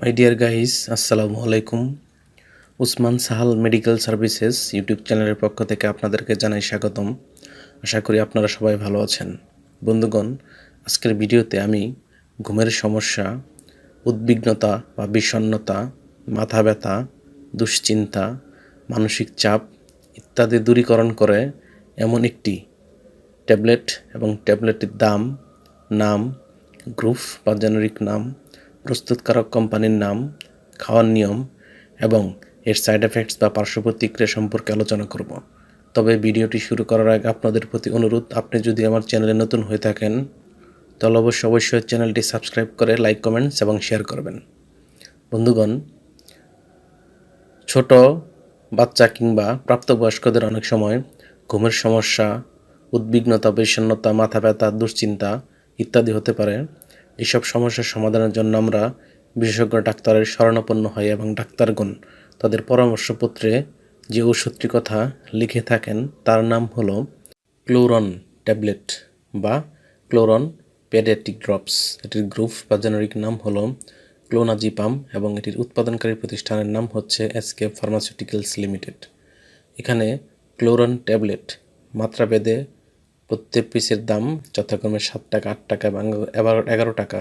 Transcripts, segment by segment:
My dear guys আসসালামু আলাইকুম Usman Sahal medical services YouTube চ্যানেলের পক্ষ থেকে আপনাদেরকে জানাই স্বাগতম। আশা করি আপনারা সবাই ভালো আছেন। বন্ধুগণ, আজকের ভিডিওতে আমি ঘুমের সমস্যা, উদ্বিগ্নতা বা বিষণ্ণতা, মাথা ব্যথা, দুশ্চিন্তা, মানসিক চাপ ইত্যাদি দূরীকরণ করে এমন একটি ট্যাবলেট এবং ট্যাবলেটের দাম, নাম, গ্রুপ বা জেনারিক নাম প্রস্তুতকারক কোম্পানির নাম, খাওয়ার নিয়ম এবং এর সাইড এফেক্টস বা পার্শ্ব প্রতিক্রিয়া সম্পর্কে আলোচনা করব। তবে ভিডিওটি শুরু করার আগে আপনাদের প্রতি অনুরোধ, আপনি যদি আমার চ্যানেলে নতুন হয়ে থাকেন, তাহলে অবশ্যই অবশ্যই চ্যানেলটি সাবস্ক্রাইব করে লাইক, কমেন্টস এবং শেয়ার করবেন। বন্ধুগণ, ছোট বাচ্চা কিংবা প্রাপ্তবয়স্কদের অনেক সময় ঘুমের সমস্যা, উদ্বিগ্নতা, বিষণ্ণতা, মাথা ব্যথা, দুশ্চিন্তা ইত্যাদি হতে পারে। এইসব সমস্যার সমাধানের জন্য আমরা বিশেষজ্ঞ ডাক্তারের শরণাপন্ন হই এবং ডাক্তারগণ তাদের পরামর্শপত্রে যে ওষুধটির কথা লিখে থাকেন, তার নাম হলো ক্লোরন ট্যাবলেট বা ক্লোরন পেডিয়াট্রিক ড্রপস। এটির গ্রুপ বা জেনারিক নাম হলো ক্লোনাজিপাম এবং এটির উৎপাদনকারী প্রতিষ্ঠানের নাম হচ্ছে এসকে ফার্মাসিউটিক্যালস লিমিটেড। এখানে ক্লোরন ট্যাবলেট মাত্রাভেদে প্রত্যেক পিসের দাম যথাক্রমে সাত টাকা, আট টাকা এবং এগারো এগারো টাকা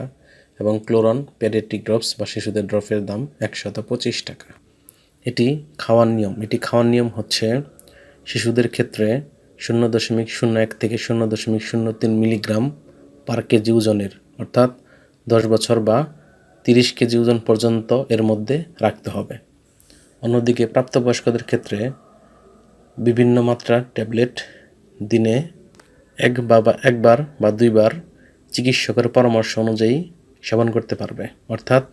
এবং ক্লোরন পেডিয়াট্রিক ড্রপস বা শিশুদের ড্রপের দাম একশত পঁচিশ টাকা। এটি খাওয়ার নিয়ম। এটি খাওয়ার নিয়ম হচ্ছে শিশুদের ক্ষেত্রে শূন্য দশমিক শূন্য এক থেকে শূন্য দশমিক শূন্য তিন মিলিগ্রাম পার কেজি ওজনের, অর্থাৎ দশ বছর বা তিরিশ কেজি ওজন পর্যন্ত এর মধ্যে রাখতে হবে। অন্যদিকে প্রাপ্তবয়স্কদের ক্ষেত্রে বিভিন্ন মাত্রার ট্যাবলেট দিনে এক বা একবার বা দুইবার চিকিৎসকের পরামর্শ অনুযায়ী সেবন করতে পারবে। অর্থাৎ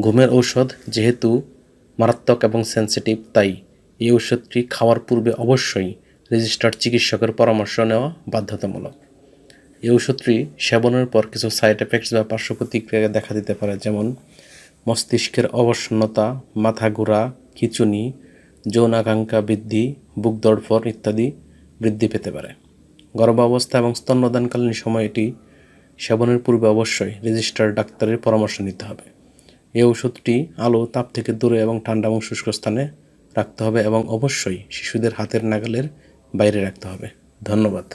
ঘুমের ঔষধ যেহেতু মারাত্মক এবং সেন্সিটিভ তাই এই ঔষধটি খাওয়ার পূর্বে অবশ্যই রেজিস্টার্ড চিকিৎসকের পরামর্শ নেওয়া বাধ্যতামূলক। এই ওষুধটি সেবনের পর কিছু সাইড এফেক্টস বা পার্শ্ব প্রতিক্রিয়া দেখা দিতে পারে, যেমন মস্তিষ্কের অবসন্নতা, মাথা ঘোরা, খিচুনি, যৌনাকাঙ্ক্ষা বৃদ্ধি, বুক দড়ফর ইত্যাদি বৃদ্ধি পেতে পারে। গর্ভাবস্থা এবং স্তন্যদানকালীন সময় এটি সেবনের পূর্বে অবশ্যই রেজিস্টার্ড ডাক্তারের পরামর্শ নিতে হবে। এই ওষুধটি আলো, তাপ থেকে দূরে এবং ঠান্ডা এবং শুষ্ক স্থানে রাখতে হবে এবং অবশ্যই শিশুদের হাতের নাগালের বাইরে রাখতে হবে। ধন্যবাদ।